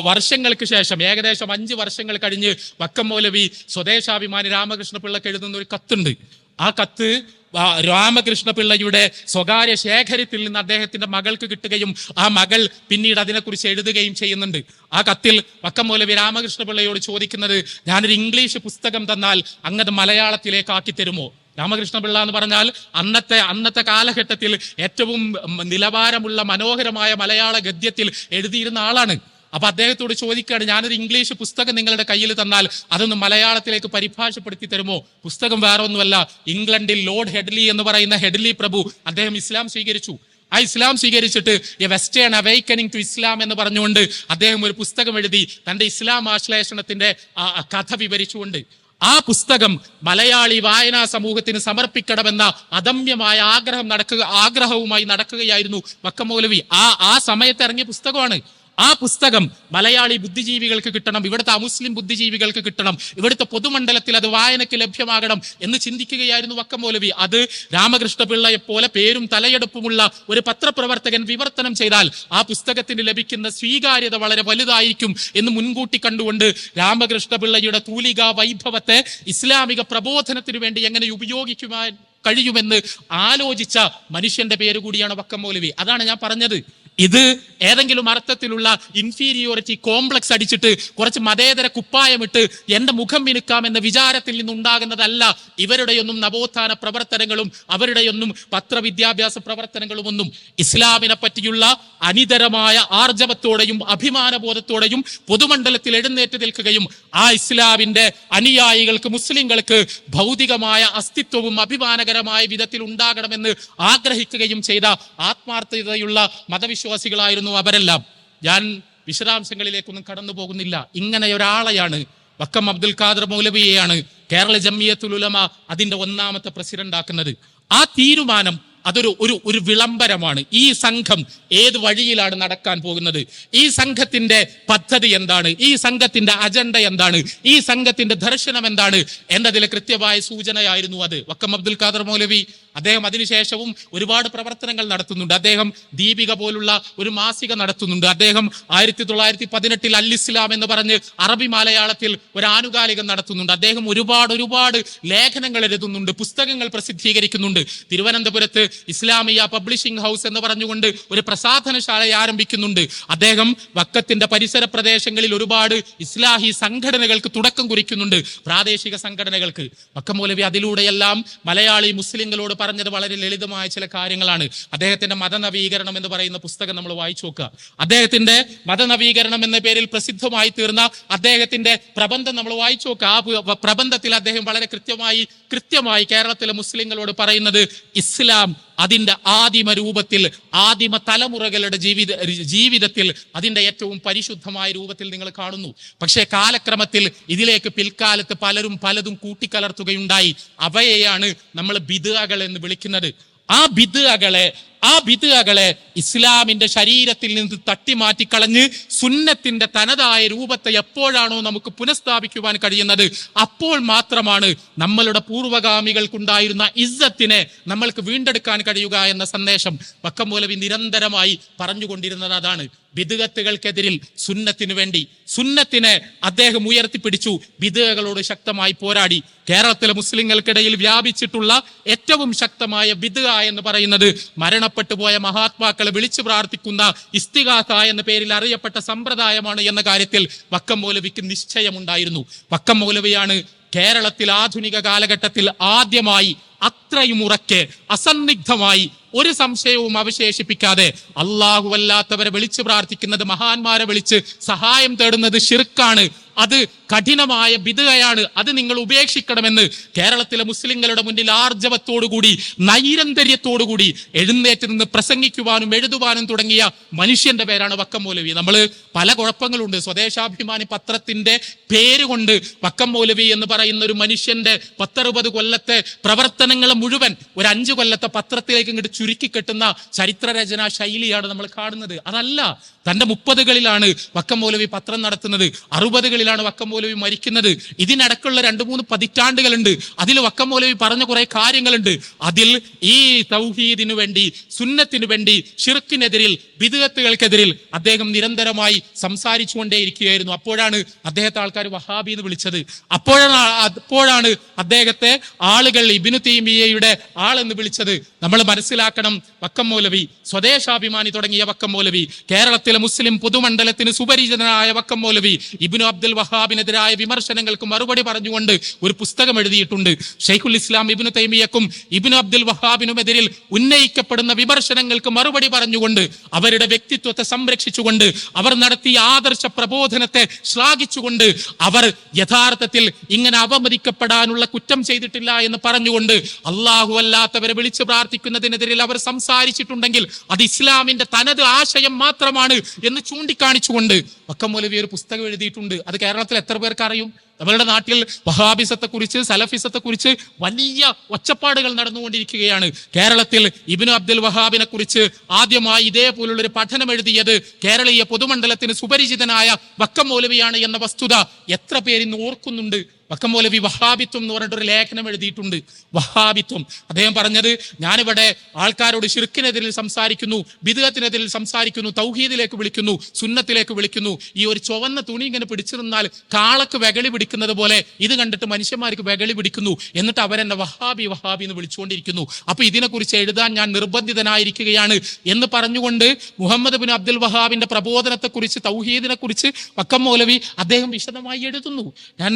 വർഷങ്ങൾക്ക് ശേഷം ഏകദേശം അഞ്ച് വർഷങ്ങൾ കഴിഞ്ഞ് വക്കം മൗലവി സ്വദേശാഭിമാനി രാമകൃഷ്ണ പിള്ളക്ക് എഴുതുന്ന ഒരു കത്തുണ്ട്. ആ കത്ത് രാമകൃഷ്ണപിള്ളയുടെ രാമകൃഷ്ണ പിള്ളയുടെ സ്വകാര്യ ശേഖരത്തിൽ നിന്ന് അദ്ദേഹത്തിന്റെ മകൾക്ക് കിട്ടുകയും ആ മകൾ പിന്നീട് അതിനെക്കുറിച്ച് എഴുതുകയും ചെയ്യുന്നുണ്ട്. ആ കത്തിൽ വക്കം മൗലവി രാമകൃഷ്ണ പിള്ളയോട് ചോദിക്കുന്നത് ഞാനൊരു ഇംഗ്ലീഷ് പുസ്തകം തന്നാൽ അങ്ങത് മലയാളത്തിലേക്ക് ആക്കി തരുമോ? രാമകൃഷ്ണ പിള്ള എന്ന് പറഞ്ഞാൽ അന്നത്തെ അന്നത്തെ കാലഘട്ടത്തിൽ ഏറ്റവും നിലവാരമുള്ള മനോഹരമായ മലയാള ഗദ്യത്തിൽ എഴുതിയിരുന്ന ആളാണ്. അപ്പൊ അദ്ദേഹത്തോട് ചോദിക്കുകയാണ് ഞാനൊരു ഇംഗ്ലീഷ് പുസ്തകം നിങ്ങളുടെ കയ്യിൽ തന്നാൽ അതൊന്ന് മലയാളത്തിലേക്ക് പരിഭാഷപ്പെടുത്തി തരുമോ? പുസ്തകം വേറെ ഒന്നുമല്ല ഇംഗ്ലണ്ടിൽ ലോർഡ് ഹെഡ്ലി എന്ന് പറയുന്ന ഹെഡ്ലി പ്രഭു അദ്ദേഹം ഇസ്ലാം സ്വീകരിച്ചു. ആ ഇസ്ലാം സ്വീകരിച്ചിട്ട് a western awakening to Islam എന്ന് പറഞ്ഞുകൊണ്ട് അദ്ദേഹം ഒരു പുസ്തകം എഴുതി തന്റെ ഇസ്ലാം ആശ്ലേഷണത്തിന്റെ കഥ വിവരിച്ചുകൊണ്ട്. ആ പുസ്തകം മലയാളി വായനാ സമൂഹത്തിന് സമർപ്പിക്കണമെന്ന അദമ്യമായ ആഗ്രഹം നടക്കുക ആഗ്രഹവുമായി നടക്കുകയായിരുന്നു വക്കമൗലവി ആ ആ സമയത്ത് ഇറങ്ങിയ പുസ്തകമാണ്. ആ പുസ്തകം മലയാളി ബുദ്ധിജീവികൾക്ക് കിട്ടണം ഇവിടുത്തെ അമുസ്ലിം ബുദ്ധിജീവികൾക്ക് കിട്ടണം ഇവിടുത്തെ പൊതുമണ്ഡലത്തിൽ അത് വായനയ്ക്ക് ലഭ്യമാകണം എന്ന് ചിന്തിക്കുകയായിരുന്നു വക്കം മൗലവി. അത് രാമകൃഷ്ണപിള്ളയെ പോലെ പേരും തലയെടുപ്പുമുള്ള ഒരു പത്രപ്രവർത്തകൻ വിവർത്തനം ചെയ്താൽ ആ പുസ്തകത്തിന് ലഭിക്കുന്ന സ്വീകാര്യത വളരെ വലുതായിരിക്കും എന്ന് മുൻകൂട്ടി കണ്ടുകൊണ്ട് രാമകൃഷ്ണപിള്ളയുടെ തൂലിക വൈഭവത്തെ ഇസ്ലാമിക പ്രബോധനത്തിനു വേണ്ടി എങ്ങനെ ഉപയോഗിക്കുവാൻ കഴിയുമെന്ന് ആലോചിച്ച മനുഷ്യന്റെ പേര് കൂടിയാണ് വക്കം മൗലവി. അതാണ് ഞാൻ പറഞ്ഞത്. ഇത് ഏതെങ്കിലും അർത്ഥത്തിലുള്ള ഇൻഫീരിയോറിറ്റി കോംപ്ലക്സ് അടിച്ചിട്ട് കുറച്ച് മതേതര കുപ്പായമിട്ട് എന്റെ മുഖം മിനുക്കാം എന്ന വിചാരത്തിൽ നിന്നുണ്ടാകുന്നതല്ല ഇവരുടെയൊന്നും നവോത്ഥാന പ്രവർത്തനങ്ങളും അവരുടെയൊന്നും പത്രവിദ്യാഭ്യാസ പ്രവർത്തനങ്ങളും ഒന്നും ഇസ്ലാമിനെ പറ്റിയുള്ള അനിതരമായ ആർജവത്തോടെയും അഭിമാനബോധത്തോടെയും പൊതുമണ്ഡലത്തിൽ എഴുന്നേറ്റ് നിൽക്കുകയും ആ ഇസ്ലാമിന്റെ അനുയായികൾക്ക് മുസ്ലിങ്ങൾക്ക് ഭൗതികമായ അസ്തിത്വവും അഭിമാനകരമായ വിധത്തിൽ ഉണ്ടാകണമെന്ന് ആഗ്രഹിക്കുകയും ചെയ്ത ആത്മാർത്ഥതയുള്ള മതവിശ്വാസികളായിരുന്നു അവരെല്ലാം. ഞാൻ വിശദാംശങ്ങളിലേക്കൊന്നും കടന്നു പോകുന്നില്ല ഇങ്ങനെ ഒരാളെയാണ് വക്കം അബ്ദുൽ ഖാദർ മൗലവിയെയാണ് കേരള ജമിയത്തുൽ ഉലമ അതിന്റെ ഒന്നാമത്തെ പ്രസിഡന്റ് ആക്കുന്നത്. ആ തീരുമാനം അതൊരു ഒരു ഒരു വിളംബരമാണ്. ഈ സംഘം ഏത് വഴിയിലാണ് നടക്കാൻ പോകുന്നത്? ഈ സംഘത്തിന്റെ പദ്ധതി എന്താണ്? ഈ സംഘത്തിന്റെ അജണ്ട എന്താണ്? ഈ സംഘത്തിന്റെ ദർശനം എന്താണ്? എന്നതിലെ കൃത്യമായ സൂചനയായിരുന്നു അത്. വക്കം അബ്ദുൽ ഖാദർ മൗലവി അദ്ദേഹം അതിനുശേഷവും ഒരുപാട് പ്രവർത്തനങ്ങൾ നടത്തുന്നുണ്ട്. അദ്ദേഹം ദീപിക പോലുള്ള ഒരു മാസിക നടത്തുന്നുണ്ട്. അദ്ദേഹം ആയിരത്തി തൊള്ളായിരത്തി പതിനെട്ടിൽ അൽ ഇസ്ലാം എന്ന് പറഞ്ഞ് അറബി മലയാളത്തിൽ ഒരു ആനുകാലികം നടത്തുന്നുണ്ട്. അദ്ദേഹം ഒരുപാട് ഒരുപാട് ലേഖനങ്ങൾ എഴുതുന്നുണ്ട് പുസ്തകങ്ങൾ പ്രസിദ്ധീകരിക്കുന്നുണ്ട്. തിരുവനന്തപുരത്ത് ഇസ്ലാമിയ പബ്ലിഷിംഗ് ഹൗസ് എന്ന് പറഞ്ഞുകൊണ്ട് ഒരു പ്രസാധനശാല ആരംഭിക്കുന്നുണ്ട്. അദ്ദേഹം വക്കത്തിന്റെ പരിസര പ്രദേശങ്ങളിൽ ഒരുപാട് ഇസ്ലാഹി സംഘടനകൾക്ക് തുടക്കം കുറിക്കുന്നുണ്ട്. പ്രാദേശിക സംഘടനകൾക്ക്. വക്കം മൗലവി അതിലൂടെയെല്ലാം മലയാളി മുസ്ലിങ്ങളോട് പറഞ്ഞത് വളരെ ലളിതമായ ചില കാര്യങ്ങളാണ്. അദ്ദേഹത്തിന്റെ മതനവീകരണം എന്ന് പറയുന്ന പുസ്തകം നമ്മൾ വായിച്ചു നോക്കുക. അദ്ദേഹത്തിന്റെ മതനവീകരണം എന്ന പേരിൽ പ്രസിദ്ധമായി തീർന്ന അദ്ദേഹത്തിന്റെ പ്രബന്ധം നമ്മൾ വായിച്ചു നോക്കുക. ആ പ്രബന്ധത്തിൽ അദ്ദേഹം വളരെ കൃത്യമായി കൃത്യമായി കേരളത്തിലെ മുസ്ലിങ്ങളോട് പറയുന്നത് ഇസ്ലാം അതിന്റെ ആദിമ രൂപത്തിൽ ആദിമ തലമുറകളുടെ ജീവിത ജീവിതത്തിൽ അതിന്റെ ഏറ്റവും പരിശുദ്ധമായ രൂപത്തിൽ നിങ്ങൾ കാണുന്നു. പക്ഷേ കാലക്രമത്തിൽ ഇതിലേക്ക് പിൽക്കാലത്ത് പലരും പലതും കൂട്ടിക്കലർത്തുകയുണ്ടായി. അവയെയാണ് നമ്മൾ ബിദുകൾ എന്ന് വിളിക്കുന്നത്. ആ ബിദുകളെ ആ ബിദുകളെ ഇസ്ലാമിന്റെ ശരീരത്തിൽ നിന്ന് തട്ടിമാറ്റി കളഞ്ഞ് സുന്നത്തിന്റെ തനതായ രൂപത്തെ എപ്പോഴാണോ നമുക്ക് പുനഃസ്ഥാപിക്കുവാൻ കഴിയുന്നത് അപ്പോൾ മാത്രമാണ് നമ്മളുടെ പൂർവഗാമികൾക്കുണ്ടായിരുന്ന ഇസ്സത്തിനെ നമ്മൾക്ക് വീണ്ടെടുക്കാൻ കഴിയുക എന്ന സന്ദേശം വക്കം മൂലവി നിരന്തരമായി പറഞ്ഞുകൊണ്ടിരുന്നത് അതാണ്. ബിദുകത്തുകൾക്കെതിരിൽ സുന്നത്തിനു വേണ്ടി സുന്നത്തിനെ അദ്ദേഹം ഉയർത്തിപ്പിടിച്ചു ബിദുകളോട് ശക്തമായി പോരാടി. കേരളത്തിലെ മുസ്ലിങ്ങൾക്കിടയിൽ വ്യാപിച്ചിട്ടുള്ള ഏറ്റവും ശക്തമായ ബിദുക എന്ന് പറയുന്നത് മരണപ്പെട്ടു പോയ മഹാത്മാക്കളെ വിളിച്ചു പ്രാർത്ഥിക്കുന്ന ഇസ്തിഗാഥ എന്ന പേരിൽ അറിയപ്പെട്ട സമ്പ്രദായമാണ് എന്ന കാര്യത്തിൽ വക്കം മൗലവിക്ക് നിശ്ചയമുണ്ടായിരുന്നു. വക്കം മൗലവിയാണ് കേരളത്തിൽ ആധുനിക കാലഘട്ടത്തിൽ ആദ്യമായി അത്രയും ഉറക്കെ അസന്നിഗ്ധമായി ഒരു സംശയവും അവശേഷിപ്പിക്കാതെ അള്ളാഹു അല്ലാത്തവരെ വിളിച്ചു പ്രാർത്ഥിക്കുന്നത് മഹാന്മാരെ വിളിച്ച് സഹായം തേടുന്നത് ഷിർക്കാണ് അത് കഠിനമായ ബിദുകയാണ് അത് നിങ്ങൾ ഉപേക്ഷിക്കണമെന്ന് കേരളത്തിലെ മുസ്ലിങ്ങളുടെ മുന്നിൽ ആർജവത്തോടുകൂടി നൈരന്തര്യത്തോടുകൂടി എഴുന്നേറ്റ് നിന്ന് പ്രസംഗിക്കുവാനും എഴുതുവാനും തുടങ്ങിയ മനുഷ്യന്റെ പേരാണ് വക്കം മൗലവി നമ്മൾ പല കുഴപ്പങ്ങളുണ്ട്. സ്വദേശാഭിമാനി പത്രത്തിന്റെ പേര് കൊണ്ട് വക്കം മൗലവി എന്ന് പറയുന്ന ഒരു മനുഷ്യന്റെ പത്തറുപത് കൊല്ലത്തെ പ്രവർത്തനങ്ങൾ മുഴുവൻ ഒരു അഞ്ചു കൊല്ലത്തെ പത്രത്തിലേക്ക് ഇങ്ങോട്ട് ചുരുക്കി കെട്ടുന്ന ചരിത്രരചനാ ശൈലിയാണ് നമ്മൾ കാണുന്നത്. അതല്ല തന്റെ മുപ്പതുകളിലാണ് വക്കം മൗലവി പത്രം നടത്തുന്നത്. അറുപതുകളിലാണ് വക്കം മൗലവി മരിക്കുന്നത്. ഇതിനടക്കുള്ള രണ്ട് മൂന്ന് പതിറ്റാണ്ടുകളുണ്ട്. അതിൽ വക്കം മൗലവി പറഞ്ഞ കുറെ കാര്യങ്ങളുണ്ട്. അതിൽ ഈ തൗഹീദിനു വേണ്ടി സുന്നത്തിനു വേണ്ടി ഷിർക്കിനെതിരിൽ വിദഗത്തുകൾക്കെതിരിൽ അദ്ദേഹം നിരന്തരമായി സംസാരിച്ചുകൊണ്ടേയിരിക്കുകയായിരുന്നു. അപ്പോഴാണ് അദ്ദേഹത്തെ ആൾക്കാർ വഹാബി എന്ന് വിളിച്ചത്. അപ്പോഴാണ് അപ്പോഴാണ് അദ്ദേഹത്തെ ആളുകൾ ഇബിനു തീമിയയുടെ ആളെന്ന് വിളിച്ചത്. നമ്മൾ മനസ്സിലാക്കണം വക്കം മൗലവി സ്വദേശാഭിമാനി തുടങ്ങിയ വക്കം മൗലവി കേരളത്തിലെ മുസ്ലിം പൊതുമണ്ഡലത്തിന് സുപരിചിതനായ വക്കം മൗലവി ഇബിനു അബ്ദുൽ വഹാബിനെതിരായ വിമർശനങ്ങൾക്ക് മറുപടി പറഞ്ഞുകൊണ്ട് ഒരു പുസ്തകം എഴുതിയിട്ടുണ്ട്. ഷെയ്ഖുൽ ഇസ്ലാം ഇബിനു തൈമിയക്കും ഇബിനു അബ്ദുൽ വഹാബിനുമെതിരിൽ ഉന്നയിക്കപ്പെടുന്ന വിമർശനങ്ങൾക്ക് മറുപടി പറഞ്ഞുകൊണ്ട് അവരുടെ വ്യക്തിത്വത്തെ സംരക്ഷിച്ചുകൊണ്ട് അവർ നടത്തിയ ആദർശ പ്രബോധനത്തെ ശ്ലാഘിച്ചുകൊണ്ട് അവർ യഥാർത്ഥത്തിൽ ഇങ്ങനെ അവമതിക്കപ്പെടാനുള്ള കുറ്റം ചെയ്തിട്ടില്ല എന്ന് പറഞ്ഞുകൊണ്ട് അള്ളാഹു അല്ലാത്തവരെ വിളിച്ചു പ്രാർത്ഥിക്കുന്നതിനെതിരിൽ അവർ സംസാരിച്ചിട്ടുണ്ടെങ്കിൽ അത് ഇസ്ലാമിന്റെ തനത് ആശയം മാത്രമാണ് എന്ന് ചൂണ്ടിക്കാണിച്ചുകൊണ്ട്. വക്കം മൂലവി ഒരു പുസ്തകം എഴുതിയിട്ടുണ്ട്. അത് കേരളത്തിൽ എത്ര പേർക്ക് അറിയും? നമ്മളുടെ നാട്ടിൽ വഹാബിസത്തെ കുറിച്ച് സലഫിസത്തെ കുറിച്ച് വലിയ ഒച്ചപ്പാടുകൾ നടന്നുകൊണ്ടിരിക്കുകയാണ്. കേരളത്തിൽ ഇബിനു അബ്ദുൽ വഹാബിനെ കുറിച്ച് ആദ്യമായി ഇതേപോലുള്ള ഒരു പഠനം എഴുതിയത് കേരളീയ പൊതുമണ്ഡലത്തിന് സുപരിചിതനായ വക്കം മൗലവിയാണ് എന്ന വസ്തുത എത്ര പേര് ഇന്ന് ഓർക്കുന്നുണ്ട്? വക്കം പോലെ വി വഹാബിത്വം എന്ന് പറഞ്ഞിട്ട് ഒരു ലേഖനം എഴുതിയിട്ടുണ്ട്. വഹാബിത്വം അദ്ദേഹം പറഞ്ഞത് ഞാനിവിടെ ആൾക്കാരോട് ഷിർക്കിനെതിരിൽ സംസാരിക്കുന്നു ബിദുഗത്തിനെതിരിൽ സംസാരിക്കുന്നു തൗഹീദിലേക്ക് വിളിക്കുന്നു സുന്നത്തിലേക്ക് വിളിക്കുന്നു. ഈ ഒരു ചുവന്ന തുണി ഇങ്ങനെ പിടിച്ചു നിന്നാൽ കാളക്ക് വെകളി പിടിക്കുന്നത് പോലെ ഇത് കണ്ടിട്ട് മനുഷ്യന്മാർക്ക് വെകളി പിടിക്കുന്നു. എന്നിട്ട് അവരെന്നെ വഹാബി വഹാബി എന്ന് വിളിച്ചുകൊണ്ടിരിക്കുന്നു. അപ്പൊ ഇതിനെക്കുറിച്ച് എഴുതാൻ ഞാൻ നിർബന്ധിതനായിരിക്കുകയാണ് എന്ന് പറഞ്ഞുകൊണ്ട് മുഹമ്മദ് ബിൻ അബ്ദുൽ വഹാബിന്റെ പ്രബോധനത്തെക്കുറിച്ച് തൗഹീദിനെ കുറിച്ച് വക്കം മൗലവി അദ്ദേഹം വിശദമായി എഴുതുന്നു. ഞാൻ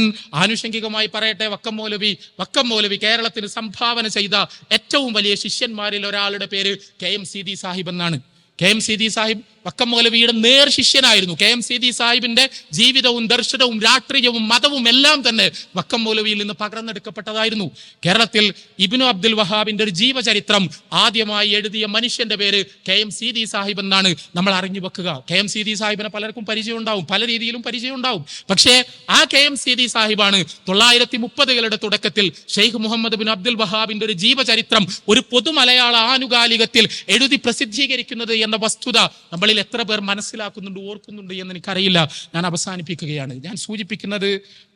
ആനുഷംഗികമായി പറയട്ടെ വക്കം മൗലവി വക്കം മൗലവി കേരളത്തിന് സംഭാവന ചെയ്ത ഏറ്റവും വലിയ ശിഷ്യന്മാരിൽ ഒരാളുടെ പേര് കെ എം സീതി സാഹിബ് എന്നാണ്. കെ എം സീതി സാഹിബ് വക്കം മൗലവിയുടെ നേർ ശിഷ്യനായിരുന്നു. കെ. എം. സീതി സാഹിബിന്റെ ജീവിതവും ദർശനവും രാഷ്ട്രീയവും മതവും എല്ലാം തന്നെ വക്കം മൗലവിയിൽ നിന്ന് പകർന്നെടുക്കപ്പെട്ടതായിരുന്നു. കേരളത്തിൽ ഇബിനു അബ്ദുൽ വഹാബിന്റെ ഒരു ജീവചരിത്രം ആദ്യമായി എഴുതിയ മനുഷ്യന്റെ പേര് കെ. എം. സീതി സാഹിബ് എന്നാണ് നമ്മൾ അറിഞ്ഞു വെക്കുക. കെ. എം. സീതി സാഹിബിനെ പലർക്കും പരിചയം ഉണ്ടാവും പല രീതിയിലും പരിചയം ഉണ്ടാവും പക്ഷേ ആ കെ. എം. സീതി സാഹിബാണ് തൊള്ളായിരത്തി മുപ്പതുകളുടെ തുടക്കത്തിൽ ഷെയ്ഖ് മുഹമ്മദ് ബിൻ അബ്ദുൽ വഹാബിന്റെ ഒരു ജീവചരിത്രം ഒരു പൊതു മലയാള ആനുകാലികത്തിൽ എഴുതി പ്രസിദ്ധീകരിക്കുന്നത് എന്ന വസ്തുത നമ്മളിൽ എത്ര പേർ മനസ്സിലാക്കുന്നുണ്ട് ഓർക്കുന്നുണ്ട് എന്ന് എനിക്കറിയില്ല. ഞാൻ അവസാനിപ്പിക്കുകയാണ്. ഞാൻ സൂചിപ്പിക്കുന്നത്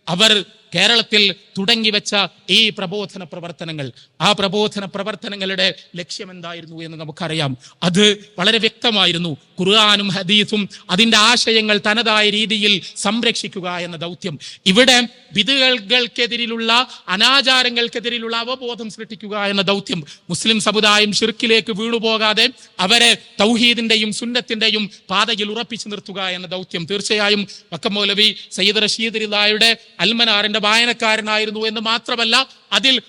അവർ കേരളത്തിൽ തുടങ്ങി വെച്ച ഈ പ്രബോധന പ്രവർത്തനങ്ങൾ ആ പ്രബോധന പ്രവർത്തനങ്ങളുടെ ലക്ഷ്യം എന്തായിരുന്നു എന്ന് നമുക്കറിയാം. അത് വളരെ വ്യക്തമായിരുന്നു. ഖുർആാനും ഹദീസും അതിന്റെ ആശയങ്ങൾ തനതായ രീതിയിൽ സംരക്ഷിക്കുക എന്ന ദൗത്യം. ഇവിടെ വിധുകൾക്കെതിരിലുള്ള അനാചാരങ്ങൾക്കെതിരിലുള്ള അവബോധം സൃഷ്ടിക്കുക എന്ന ദൗത്യം. മുസ്ലിം സമുദായം ഷിർക്കിലേക്ക് വീണുപോകാതെ അവരെ തൗഹീദിന്റെയും സുന്നത്തിന്റെയും പാതയിൽ ഉറപ്പിച്ചു നിർത്തുക എന്ന ദൗത്യം. തീർച്ചയായും വക്കമോലവി സയ്യിദ് റഷീദ് റിലായുടെ അൽമനാറിന്റെ വായനക്കാരനായിരുന്നു എന്ന് മാത്രമല്ല അതിൽ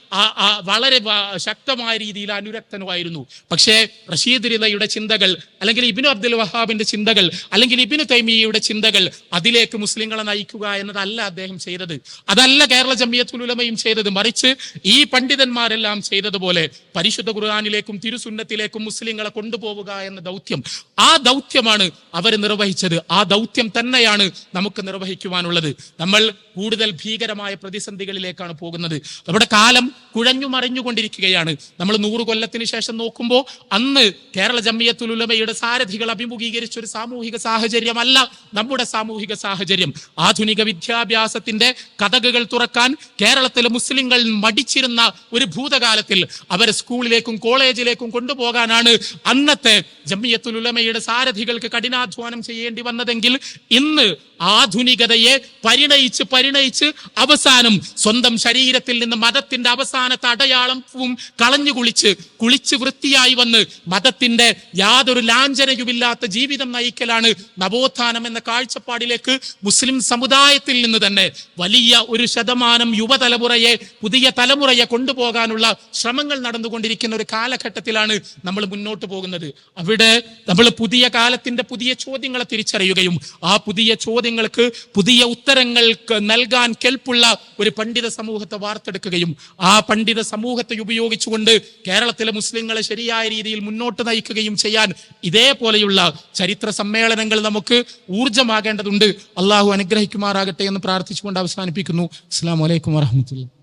വളരെ ശക്തമായ രീതിയിൽ അനുരക്തനുമായിരുന്നു. പക്ഷേ റഷീദ് റിദയുടെ ചിന്തകൾ അല്ലെങ്കിൽ ഇബിനു അബ്ദുൽ വഹാബിന്റെ ചിന്തകൾ അല്ലെങ്കിൽ ഇബിനു തൈമിയയുടെ ചിന്തകൾ അതിലേക്ക് മുസ്ലിങ്ങളെ നയിക്കുക എന്നതല്ല അദ്ദേഹം ചെയ്തത്. അതല്ല കേരള ജമിയത്തുൽ ഉലമയും ചെയ്തത്. മറിച്ച് ഈ പണ്ഡിതന്മാരെല്ലാം ചെയ്തതുപോലെ പരിശുദ്ധ ഖുർആാനിലേക്കും തിരുസുന്നത്തിലേക്കും മുസ്ലിങ്ങളെ കൊണ്ടുപോവുക എന്ന ദൗത്യം. ആ ദൗത്യമാണ് അവർ നിർവഹിച്ചത്. ആ ദൗത്യം തന്നെയാണ് നമുക്ക് നിർവഹിക്കുവാനുള്ളത്. നമ്മൾ കൂടുതൽ ഭീകരമായ പ്രതിസന്ധികളിലേക്കാണ് പോകുന്നത്. നമ്മുടെ കാലം കുഴഞ്ഞു മറിഞ്ഞുകൊണ്ടിരിക്കുകയാണ് നമ്മൾ നൂറ് കൊല്ലത്തിന് ശേഷം നോക്കുമ്പോൾ അന്ന് കേരള ജമ്മിയത്തുൽ ഉലമയുടെ സാരഥികൾ അഭിമുഖീകരിച്ച ഒരു സാമൂഹിക സാഹചര്യമല്ല നമ്മുടെ സാമൂഹിക സാഹചര്യം. ആധുനിക വിദ്യാഭ്യാസത്തിന്റെ കഥകുകൾ തുറക്കാൻ കേരളത്തിലെ മുസ്ലിങ്ങൾ മടിച്ചിരുന്ന ഒരു ഭൂതകാലത്തിൽ അവരെ സ്കൂളിലേക്കും കോളേജിലേക്കും കൊണ്ടുപോകാനാണ് അന്നത്തെ ജമ്മിയത്തുൽ ഉലമയുടെ സാരഥികൾക്ക് കഠിനാധ്വാനം ചെയ്യേണ്ടി വന്നതെങ്കിൽ ഇന്ന് ആധുനികതയെ പരിണയിച്ച് പരിണയിച്ച് അവസാനം സ്വന്തം ശരീരത്തിൽ നിന്ന് മതത്തിന്റെ അവസാനത്തെ അടയാളവും കളഞ്ഞു കുളിച്ച് കുളിച്ച് വൃത്തിയായി വന്ന് മതത്തിന്റെ യാതൊരു ലാഞ്ചനയുമില്ലാത്ത ജീവിതം നയിക്കലാണ് നവോത്ഥാനം എന്ന കാഴ്ചപ്പാടിലേക്ക് മുസ്ലിം സമുദായത്തിൽ നിന്ന് തന്നെ വലിയ ഒരു ശതമാനം യുവതലമുറയെ പുതിയ തലമുറയെ കൊണ്ടുപോകാനുള്ള ശ്രമങ്ങൾ നടന്നുകൊണ്ടിരിക്കുന്ന ഒരു കാലഘട്ടത്തിലാണ് നമ്മൾ മുന്നോട്ട് പോകുന്നത്. അവിടെ നമ്മൾ പുതിയ കാലത്തിന്റെ പുതിയ ചോദ്യങ്ങളെ തിരിച്ചറിയുകയും ആ പുതിയ ചോദ്യങ്ങൾക്ക് പുതിയ ഉത്തരങ്ങൾക്ക് നൽകാൻ കെൽപ്പുള്ള ഒരു പണ്ഡിത സമൂഹത്തെ വാർത്തെടുക്കുകയും ആ പണ്ഡിത സമൂഹത്തെ ഉപയോഗിച്ചുകൊണ്ട് കേരളത്തിലെ മുസ്ലിങ്ങളെ ശരിയായ രീതിയിൽ മുന്നോട്ട് നയിക്കുകയും ചെയ്യാൻ ഇതേപോലെയുള്ള ചരിത്ര സമ്മേളനങ്ങൾ നമുക്ക് ഊർജമാകേണ്ടതുണ്ട് അള്ളാഹു അനുഗ്രഹിക്കുമാറാകട്ടെ എന്ന് പ്രാർത്ഥിച്ചുകൊണ്ട് അവസാനിപ്പിക്കുന്നു. അസ്സാം വലൈക്കും വാഹമത്തുള്ള